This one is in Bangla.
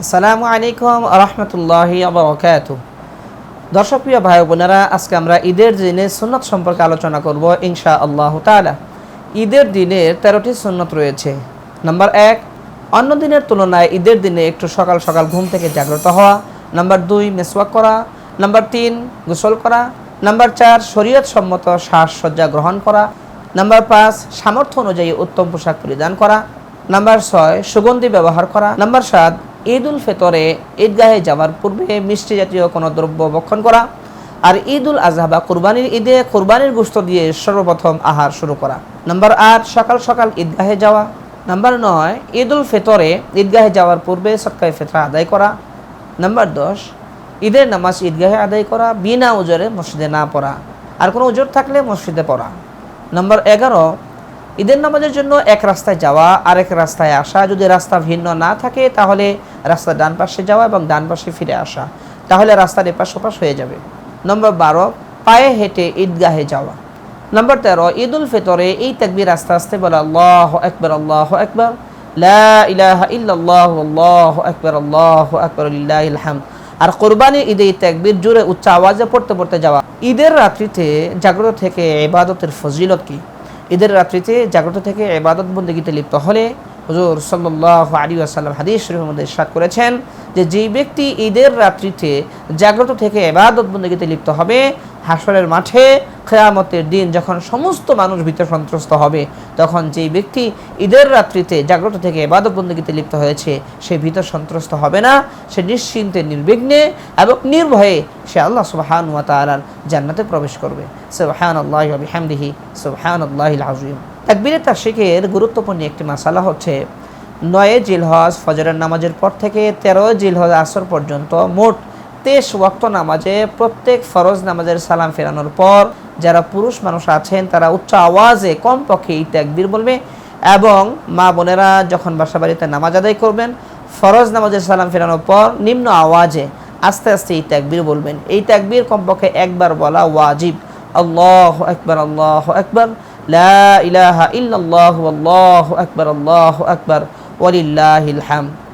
আসসালামু আলাইকুম রহমতুল্লাহি আবরকাত দর্শক প্রিয় ভাই বোনেরা, আজকে আমরা ঈদের দিনে সুন্নত সম্পর্কে আলোচনা করব ইনশা আল্লাহ তাআলা। ঈদের দিনের তেরোটি সুন্নত রয়েছে। নাম্বার এক, অন্য দিনের তুলনায় ঈদের দিনে একটু সকাল সকাল ঘুম থেকে জাগ্রত হওয়া। নাম্বার দুই, মেসওয়াক করা। নাম্বার তিন, গোসল করা। নাম্বার চার শরীয়ত সম্মত সাজসজ্জা গ্রহণ করা। নাম্বার পাঁচ, সামর্থ্য অনুযায়ী উত্তম পোশাক পরিধান করা। নাম্বার ছয়, সুগন্ধি ব্যবহার করা। নাম্বার সাত ঈদ উল ফিতরে ঈদগাহে যাওয়ার পূর্বে মিষ্টি জাতীয় কোনো দ্রব্য ভক্ষণ করা আর ঈদ উল আজহা বা কুরবানির ঈদে কুরবানির গোশত দিয়ে সর্বপ্রথম আহার শুরু করা। নাম্বার আট, সকাল সকাল ঈদগাহে যাওয়া। নাম্বার নয় ঈদ উল ফিতরে ঈদগাহে যাওয়ার পূর্বে সৎকায় ফেতরা আদায় করা। নাম্বার দশ, ঈদের নামাজ ঈদগাহে আদায় করা, বিনা উজরে মসজিদে না পড়া। আর কোনো উজর থাকলে মসজিদে পড়া। নম্বর এগারো ঈদের নামাজের জন্য এক রাস্তায় যাওয়া, আরেক রাস্তায় আসা, যদি রাস্তা ভিন্ন না থাকে, তাহলে রাস্তা ডান পাশে যাওয়া এবং ডান পাশে ফিরে আসা। তাহলে রাস্তার এপাশ ওপাশ হয়ে যাবে। নম্বর বারো, পায়ে হেঁটে ঈদগাহে যাওয়া। নম্বর তেরো ঈদ উল ফিতরে এই তাকবির আস্তে আস্তে বলা, আল্লাহ একবার আল্লাহ একবার লিল্লাহিল হামদ আর কোরবানির ঈদে এই জোরে উচ্চ আওয়াজে পড়তে পড়তে যাওয়া। ঈদের রাত্রিতে জাগ্রত থেকে ইবাদতের ফজিলত কি? ঈদের রাত্রিতে জাগ্রত থেকে এবাদত বন্দেগীতে লিপ্ত হলে হজুর সাল্লাহ আলী আসাল্লাম হাদিস শরীফের মধ্যে করেছেন যে যেই ব্যক্তি ঈদের রাত্রিতে জাগ্রত থেকে এবাদত বন্দেগীতে লিপ্ত হবে হাসরের মাঠে খেয়ামতের দিন যখন সমস্ত মানুষ ভীত সন্ত্রস্ত হবে, তখন যেই ব্যক্তি ঈদের রাত্রিতে জাগ্রত থেকে এবাদত লিপ্ত হয়েছে, সে ভীত সন্ত্রস্ত হবে না। সে নিশ্চিন্তে, নির্বিঘ্নে এবং নির্ভয়ে সে আল্লাহ সুবাহান ওয়া তাআলার জান্নাতে প্রবেশ করবে। সুবহান আল্লাহ বিহামদিহি সুবহান আল্লাহ আজিম তাকবীরে শেখের গুরুত্বপূর্ণ একটি মাসালা হচ্ছে, নয় জিলহজ ফজরের নামাজের পর থেকে তেরো জিলহজ আসর পর্যন্ত মোট তেইশ ওয়াক্ত নামাজে প্রত্যেক ফরজ নামাজের সালাম ফেরানোর পর যারা পুরুষ মানুষ আছেন, তারা উচ্চ আওয়াজে কমপক্ষে এই তাকবীর বলবে এবং মা বোনেরা যখন বাসা বাড়িতে নামাজ আদায় করবেন, ফরজ নামাজের সালাম ফেরানোর পর নিম্ন আওয়াজে আস্তে আস্তে এই তাকবীর বলবেন। এই তাকবীর কমপক্ষে একবার বলা ওয়াজিব। আল্লাহ একবার আল্লাহ একবার লা ইলাহা ইল্লাল্লাহু আল্লাহু আকবার আল্লাহু আকবার। ওয়ালিল্লাহিল হামদ।